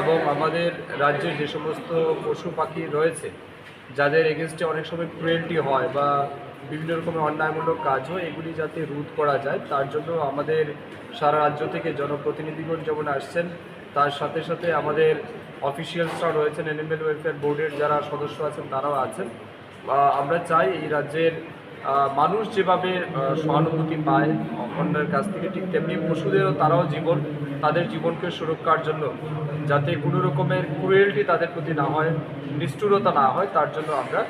এবং আমাদের রাজ্যে যে সমস্ত পশু পাখি রয়েছে, যাদের এগেনস্টে অনেক সময় ক্রুয়েলটি হয় বা বিভিন্ন রকমের অন্যায়মূলক কাজ হয় এগুলি যাতে রোধ করা যায়, তার জন্য আমাদের সারা রাজ্য থেকে জনপ্রতিনিধিগণ যেমন আসছেন, তার সাথে সাথে আমাদের অফিসিয়ালসরা রয়েছেন অ্যানিমেল ওয়েলফেয়ার বোর্ডের যারা সদস্য আছেন, তারাও আছেন। আমরা চাই এই রাজ্যের মানুষ যেভাবে সহানুভূতি পায় অন্যের কাছ থেকে ঠিক তেমনি পশুদেরও তারাও জীবন, তাদের জীবনকে সুরক্ষার জন্য, যাতে কোনো রকমের ক্রুয়েলটি তাদের প্রতি না হয়, নিষ্ঠুরতা না হয়, তার জন্য আমরা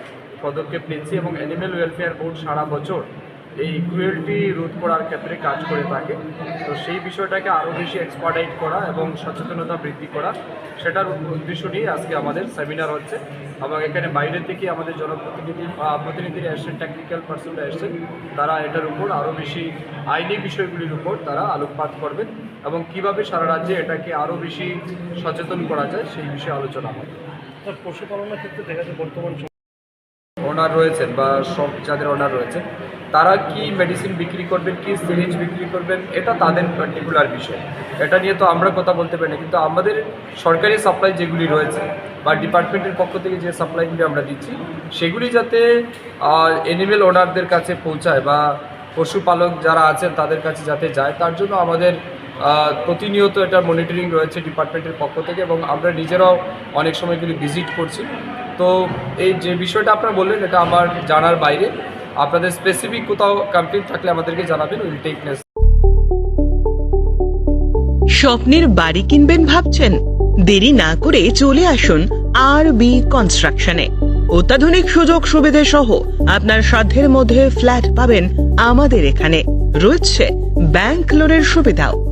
পদক্ষেপ নিচ্ছি এবং অ্যানিম্যাল ওয়েলফেয়ার বোর্ড সারা বছর এই ক্রুয়েলটি রোধ করার ক্ষেত্রে কাজ করে থাকে। তো সেই বিষয়টাকে আরও বেশি এক্সপার্টাইট করা এবং সচেতনতা বৃদ্ধি করা সেটার উদ্দেশ্য নিয়ে আজকে আমাদের সেমিনার হচ্ছে। এবং এখানে বাইরে থেকে আমাদের জনপ্রতিনিধি আহ, প্রতিনিধিরা এসছেন টেকনিক্যাল পার্সনরা এসছেন। তারা এটার উপর আরও বেশি আইনি বিষয়গুলির উপর তারা আলোকপাত করবেন এবং কীভাবে সারা রাজ্যে এটাকে আরও বেশি সচেতন করা যায় সেই বিষয়ে আলোচনা হবে। পশুপালনের ক্ষেত্রে দেখা যায় বর্তমান ওনার রয়েছেন বা সব যাদের ওনার রয়েছেন, তারা কি মেডিসিন বিক্রি করবেন, কি সিরিঞ্জ বিক্রি করবেন, এটা তাদের পার্টিকুলার বিষয়। এটা নিয়ে তো আমরা কথা বলতে পারি না, কিন্তু আমাদের সরকারি সাপ্লাই যেগুলি রয়েছে বা ডিপার্টমেন্টের পক্ষ থেকে যে সাপ্লাইগুলি আমরা দিচ্ছি, সেগুলি যাতে এনিমেল ওনারদের কাছে পৌঁছায় বা পশুপালক যারা আছেন তাদের কাছে যাতে যায়, তার জন্য আমাদের প্রতিনিয়ত এটা মনিটরিং রয়েছে ডিপার্টমেন্টের পক্ষ থেকে এবং আমরা নিজেরাও অনেক সময়গুলি ভিজিট করছি। তো এই যে বিষয়টা আপনারা বললেন, এটা আমার জানার বাইরে। আপনাদের স্পেসিফিক কোথাও কমপ্লিট থাকলে আমাদেরকে জানাবেন উইল টেক স্বপ্নের বাড়ি কিনবেন ভাবছেন? দেরি না করে চলে আসুন আর বি কনস্ট্রাকশনে অত্যাধুনিক সুযোগ সুবিধে সহ আপনার সাধ্যের মধ্যে ফ্ল্যাট পাবেন আমাদের এখানে। রয়েছে ব্যাংক লোনের সুবিধাও।